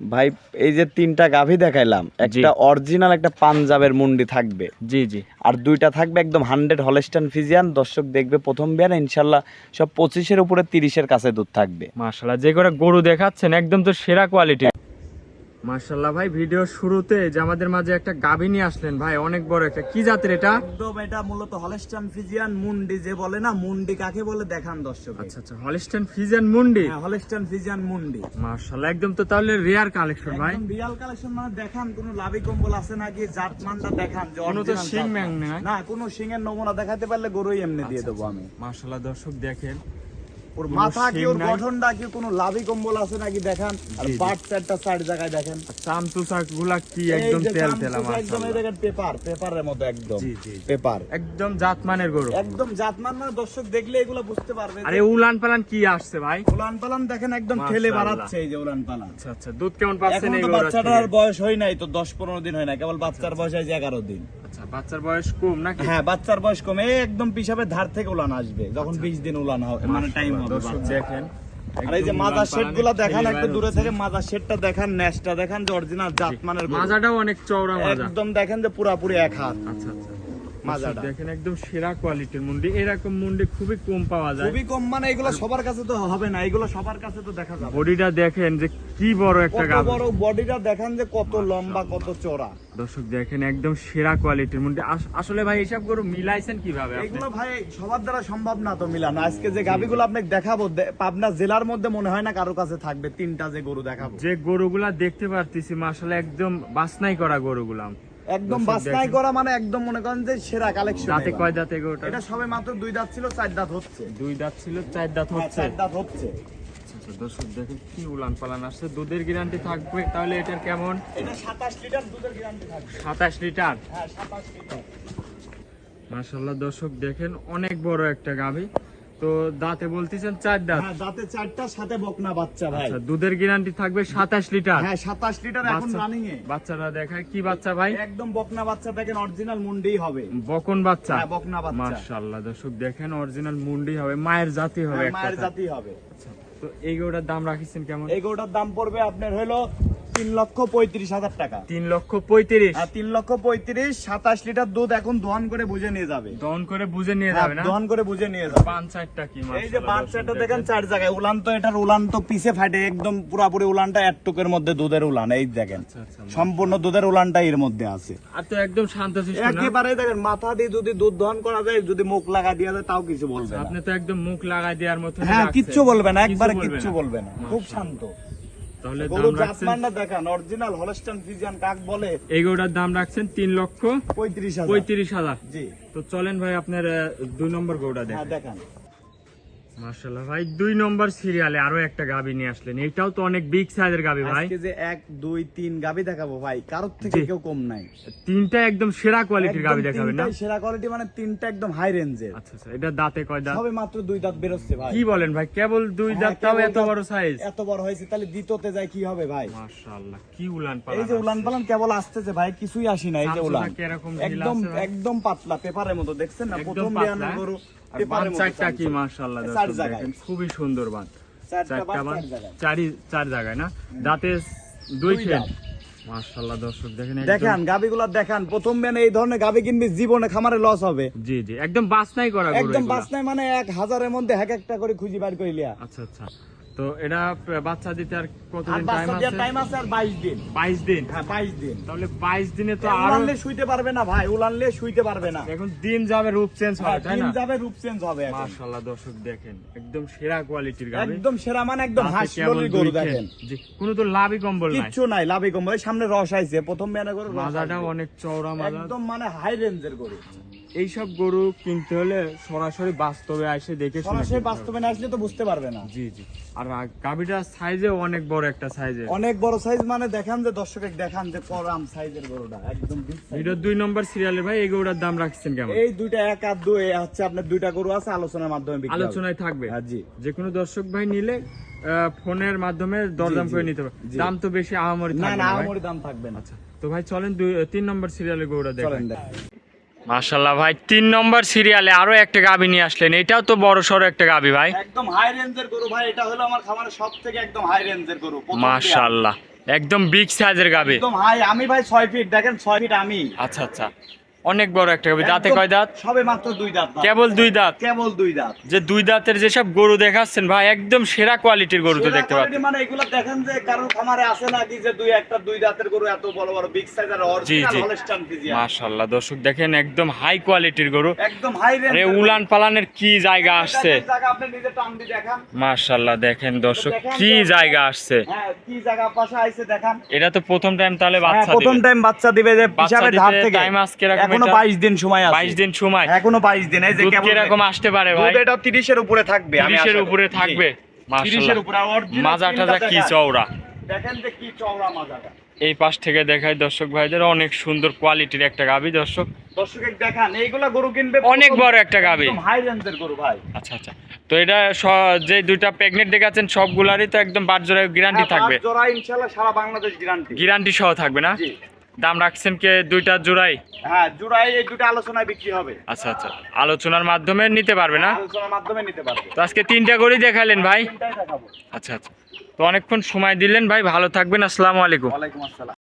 ভাই এই যে তিনটা গাভী দেখাইলাম একটা অরিজিনাল একটা পাঞ্জাবের মুন্ডি থাকবে। জি জি। আর দুইটা থাকবে একদম হান্ড্রেড হলেস্টান ফিজিয়ান দর্শক দেখবে প্রথম বিয়ার ইনশাল্লাহ সব পঁচিশের উপরে তিরিশের কাছে দুধ থাকবে। মাসাল্লাহ যে করে গরু দেখাচ্ছেন একদম তো সেরা কোয়ালিটি মাশাল্লাহ ভাই ভিডিও শুরুতে যে আমাদের মাঝে একটা গাভী নিয়ে আসলেন ভাই অনেক বড় একটা। কি জাতের এটা? একদম এটা মূলত হলেস্টান ফিজিয়ান মুন্ডি যে বলে না মুন্ডি কাকে বলে দেখান দর্শক। আচ্ছা আচ্ছা হলিস্টান ফিজিয়ান মুন্ডি হ্যাঁ হলেস্টান ফিজিয়ান মুন্ডি মাশাল্লাহ একদম তো তাহলে রেয়ার কালেকশন ভাই। একদম রিয়াল কালেকশন মানে দেখান কোনো লাভি কম্বল আছে নাকি জাত মানটা দেখান যে কোনো তো শিং ম্যাং। নাই। না কোনো শিং এর নমুনা দেখাতে পারলে গরুই এমনি দিয়ে দেবো আমি। মাশাল্লাহ দর্শক দেখেন। ওর মাথা কি ওর গঠনটা কি কোনো লাভি কম্বল আছে নাকি দেখান? আর চারটা চার জায়গায় দেখেন। গুলা কি একদম তেল তেলা একদম এই দেখেন পেপার পেপারের মতো একদম। পেপার। একদম জাতমানের গরু। একদম জাতমান মানে দর্শক দেখলে এগুলো বুঝতে পারবে আরে উলান পালান কি আসছে ভাই? উলান পালান দেখেন একদম ঠেলে। বাড়াচ্ছে এই যে উলান পালান। আচ্ছা আচ্ছা দুধ কেমন পাচ্ছেন এই বাচ্চাটার বয়স হয় নাই তো দশ পনেরো দিন হয় না কেবল বাচ্চার বয়স হয়েছে এগারো দিন। আচ্ছা বাচ্চার বয়স কম নাকি? হ্যাঁ বাচ্চার বয়স কম। একদম পিসাবের ধার থেকে উলান আসবে। যখন বিশ দিন উলান হবে মানে টাইম হবে দর্শক দেখেন আর এই যে মাজার দেখান একটু দূরে হচ্ছে। থেকে। মাজার শেডটা দেখান নেসটা দেখান যে অরিজিনাল জাতমানের মাজাটাও অনেক চওড়া মাজা। একদম দেখেন যে পুরাপুরি এক হাত। আচ্ছা আচ্ছা। মাজাটা। দেখেন একদম সেরা কোয়ালিটির মুন্ডি। এরকম মুন্ডি খুবই কম পাওয়া যায়। খুবই কম মানে এগুলো সবার কাছে তো হবে না এগুলো সবার কাছে তো দেখা যাবে। বডিটা দেখেন যে কি বড় একটা গাভী। বড় বডিটা দেখেন যে কত লম্বা কত চড়া দর্শক দেখেন একদম সেরা কোয়ালিটির মুন্ডি। আসলে ভাই এসব গরু মিলাইছেন কীভাবে এগুলো ভাই সবার দ্বারা সম্ভব না তো মিলানো। আজকে যে গাবিগুলো আপনাকে দেখাবো পাবনা জেলার মধ্যে মনে হয় না কারও কাছে থাকবে তিনটা যে গরু দেখাবো। যে গরুগুলা দেখতে পারতেছি মাসালে একদম বাছনাই করা গরুগুলা। একদম দেখেন। করা মানে একদম মনে করেন যে সেরা কালেকশন দাঁতে কয় দাঁতে গরুটা এটা সবে মাত্র দুই দাঁত ছিল চার দাঁত হচ্ছে। দুই দাঁত ছিল চার দাঁত হ্যাঁ, হচ্ছে। চার দাঁত হচ্ছে। আচ্ছা, আচ্ছা, দর্শক দেখেন কি উলান পালান আসছে। দুধের গ্যারান্টি থাকবে তাহলে এটার কেমন? এটা সাতাশ লিটার দুধের গ্যারান্টি থাকবে। সাতাশ লিটার? হ্যাঁ লিটার। দর্শক দেখেন অনেক বড় একটা গাভী। তো দাঁতে বলতেছেন চার দাঁত? হ্যাঁ দাঁতে চারটা সাথে বকনা বাচ্চা ভাই। আচ্ছা দুধের গ্যারান্টি থাকবে সাতাশ লিটার। হ্যাঁ সাতাশ লিটার এখন রানিং এ। বাচ্চারা দেখায় কি বাচ্চা ভাই? একদম বকনা বাচ্চা দেখেন অরিজিনাল মুন্ডি হবে। বকন বাচ্চা? হ্যাঁ বকনা বাচ্চা। দর্শক দেখেন অরিজিনাল মুন্ডি হবে মায়ের জাতি হবে হ্যাঁ, মায়ের জাতি হবে। আচ্ছা, তো এই গরুটার দাম রাখিছেন কেমন? এই গরুটার দাম পড়বে আপনার হলো তিন লক্ষ পঁয়ত্রিশ হাজার টাকা। তিন লক্ষ পঁয়ত্রিশ। আর তিন লক্ষ পঁয়ত্রিশ সাতাশ লিটার দুধ এখন দোয়ান করে বুঝে নিয়ে যাবে। দহন করে বুঝে নিয়ে হ্যাঁ, যাবে না? দোয়ান করে বুঝে নিয়ে যাবে। পাঁচ চারটা কি এই যে বাচ্চাটা দর্শক দেখেন চার জায়গায় উলান তো এটার উলান তো পিছে ফাটে একদম পুরাপুরি উলানটা এক টুকের মধ্যে দুধের উলান এই দেখেন। আচ্ছা, আচ্ছা, সম্পূর্ণ দুধের উলানটা এর মধ্যে আছে। আর তো একদম শান্ত একেবারে দেখেন মাথা দিয়ে যদি দুধ দহন করা যায় যদি মুখ লাগা দেওয়া যায় তাও কিছু বলবে আপনি তো একদম মুখ লাগাই দেওয়ার মতো হ্যাঁ কিচ্ছু বলবে না একবারে কিচ্ছু। বলবে না খুব শান্ত। তাহলে দাম রাখছেন দেখান অরিজিনাল হলস্টান ফিজিয়ান কাক বলে। এই গরুটার দাম রাখছেন তিন লক্ষ পঁয়ত্রিশ হাজার। পঁয়ত্রিশ হাজার। জি। তো চলেন ভাই আপনার দুই নম্বর গরুটা হ্যাঁ দেখেন। দেখান ভাই দুই নম্বর সিরিয়ালে আরও একটা গাবি নিয়ে আসলেন। এইটাও তো অনেক বিগ সাইজের গাবি ভাই। আজকে যে এক দুই তিন গাবি দেখাবো ভাই কারোর থেকে কেউ কম নাই। তিনটা একদম সেরা কোয়ালিটির গাবি দেখাবেন না? সেরা কোয়ালিটি মানে তিনটা একদম হাই রেঞ্জের আচ্ছা আচ্ছা এটা দাঁতে কয় দাঁত? সবে মাত্র দুই দাঁত বেরোচ্ছে ভাই। কি বলেন ভাই কেবল দুই হ্যাঁ, দাঁত তাও এত বড় সাইজ এত বড় হয়েছে তাহলে দ্বিতীয়তে যায় কি হবে ভাই? মাশাআল্লাহ কি উলান এই যে উলান পালান কেবল আসতেছে ভাই কিছুই আসি না এই যে উলান। একদম একদম পাতলা পেপারের মতো দেখছেন না? প্রথম গরু আর পেপারের বান মতো চারটা কি মাশাআল্লাহ চার দর্শক জায়গায়। দেখেন খুবই সুন্দর বান চারটা চারটা বাস বান চার জায়গায়। চারি চার জায়গায় না? দাঁতে দুই দুই খেল মাশাআল্লাহ দর্শক দেখেন একদম- দেখান গাবিগুলা দেখান প্রথম এই ধরনের গাবি কিনবি জীবনে খামারে লস হবে। জি জি একদম বাসনাই করা একদম বাস নাই মানে এক হাজারের মধ্যে এক একটা করে খুঁজি বার করে লিয়া। আচ্ছা আচ্ছা। তো এটা বাচ্চা দিতে আর কতদিন টাইম আছে? টাইম আছে আর বাইশ দিন। বাইশ দিন? হ্যাঁ বাইশ দিন। তাহলে বাইশ দিনে তো আরও উলানলে শুইতে পারবে না ভাই উলানলে শুইতে পারবে না। এখন দিন যাবে রূপ চেঞ্জ হ্যাঁ, হবে তাই দিন যাবে রূপ চেঞ্জ হবে এখন। মাশাআল্লাহ দর্শক দেখেন একদম সেরা কোয়ালিটির গাবি একদম সেরা মানে একদম দাঁতে হাঁস কেবল ললির দুই গরু দেখেন। জি, কোনো তো লাভই কম্বল নাই। কিচ্ছু নাই লাভই কম ভাই সামনে রস আইছে প্রথম গরু রস মাজাটাও আইছে। অনেক চওড়া মাজা একদম মানে হাই রেঞ্জের গরু। এইসব গরু কিনতে হলে সরাসরি বাস্তবে এসে দেখে সরাসরি বাস্তবে না আসলে তো বুঝতে পারবে না। জি জি। আর গাবিটার সাইজে অনেক বড় একটা সাইজে অনেক বড় সাইজ মানে দেখান যে দর্শক দেখান যে করাম সাইজের গরুটা একদম। ভিডিও দুই নম্বর সিরিয়ালে ভাই এই গরুটার দাম রাখছেন কেমন? এই দুইটা এক আর দুই হচ্ছে আপনার দুইটা গরু আছে আলোচনার মাধ্যমে বিক্রি আলোচনায় থাকবে। হ্যাঁ, জি। যে কোনো দর্শক ভাই নিলে ফোনের মাধ্যমে দরদাম করে নিতে পারবে। দাম তো বেশি আহামরি না না। আমারই দাম থাকবে না। আচ্ছা তো ভাই চলেন দুই তিন নম্বর সিরিয়ালে গরুটা দেখেন দেখ। মাশাল্লাহ ভাই তিন নম্বর সিরিয়ালে আরও একটা গাবি নিয়ে আসলেন। এটাও তো বড় সড়ো একটা গাবি ভাই। একদম হাই রেঞ্জের গরু ভাই এটা হলো আমার খামারের সব থেকে একদম হাই রেঞ্জের গরু মাশাল্লাহ একদম বিগ সাইজের গাবি। একদম হাই আমি ভাই ছয় ফিট দেখেন ছয় ফিট আমি। আচ্ছা আচ্ছা। অনেক বড় একটা গাবি দাঁতে কয় দাঁত? সবে মাত্র দুই দাঁত কেবল দুই দাঁত? কেবল দুই দাঁত। যে দুই দাঁতের যেসব গরু দেখাচ্ছেন ভাই একদম সেরা কোয়ালিটির গরু তো দেখতে পাচ্ছেন মানে এগুলো দেখেন যে কারোর খামারে আছে নাকি যে দুই একটা দুই দাঁতের গরু এত বড় বড় বিগ সাইজের অরিজিনাল। হলস্টাইন ফিজিয়ান মাশাল্লাহ দর্শক দেখেন একদম হাই কোয়ালিটির গরু। একদম হাই রেঞ্জ আরে উলান পালানের কি জায়গা আসছে? জায়গা আপনি নিজে টান দিয়ে দেখান। মাশাল্লাহ দেখেন দর্শক কি জায়গা আসছে। হ্যাঁ কি জায়গা পাশে আইছে দেখান। এটা তো প্রথম টাইম তাহলে হ্যাঁ, বাচ্চা প্রথম টাইম বাচ্চা দিবে যে পিছাবে ধার থেকে। time আজকে এরকম এখনও 22 দিন সময় আছে। 22 দিন সময়। এখনও 22 দিন এই যে কেবল কীরকম আসতে পারে ভাই? দুধ এটা 30 এর উপরে থাকবে আমি 30 এর উপরে থাকবে। 30 এর উপরে আর original মাজা টাজা কি চওড়া? দেখেন যে কি চওড়া মাজাটা এই পাশ থেকে দেখায় দর্শক ভাইদের অনেক সুন্দর কোয়ালিটির একটা গাবি দর্শক। দর্শকের দেখান এইগুলা গরু কিনবে অনেক বড় একটা গাবি হাই রেঞ্জের গরু ভাই। আচ্ছা আচ্ছা। তো এটা যে দুইটা প্রেগনেন্ট দেখাচ্ছেন সবগুলারই তো একদম বাট জোড়ায় গ্যারান্টি থাকবে। জোড়া ইনশাআল্লাহ সারা বাংলাদেশ গ্যারান্টি গ্যারান্টি সহ থাকবে না? জি। দাম রাখছেন কে দুইটা জোড়াই? হ্যাঁ জোড়াই এই দুটো আলোচনায় বিক্রি হবে। আচ্ছা আচ্ছা। আলোচনার মাধ্যমে নিতে পারবে না? আলোচনার মাধ্যমে নিতে পারবে। তো আজকে তিনটা করেই দেখালেন ভাই? আচ্ছা আচ্ছা। তো অনেকক্ষণ সময় দিলেন ভাই ভালো থাকবেন আসসালামু আলাইকুম। ওয়ালাইকুম আসসালাম।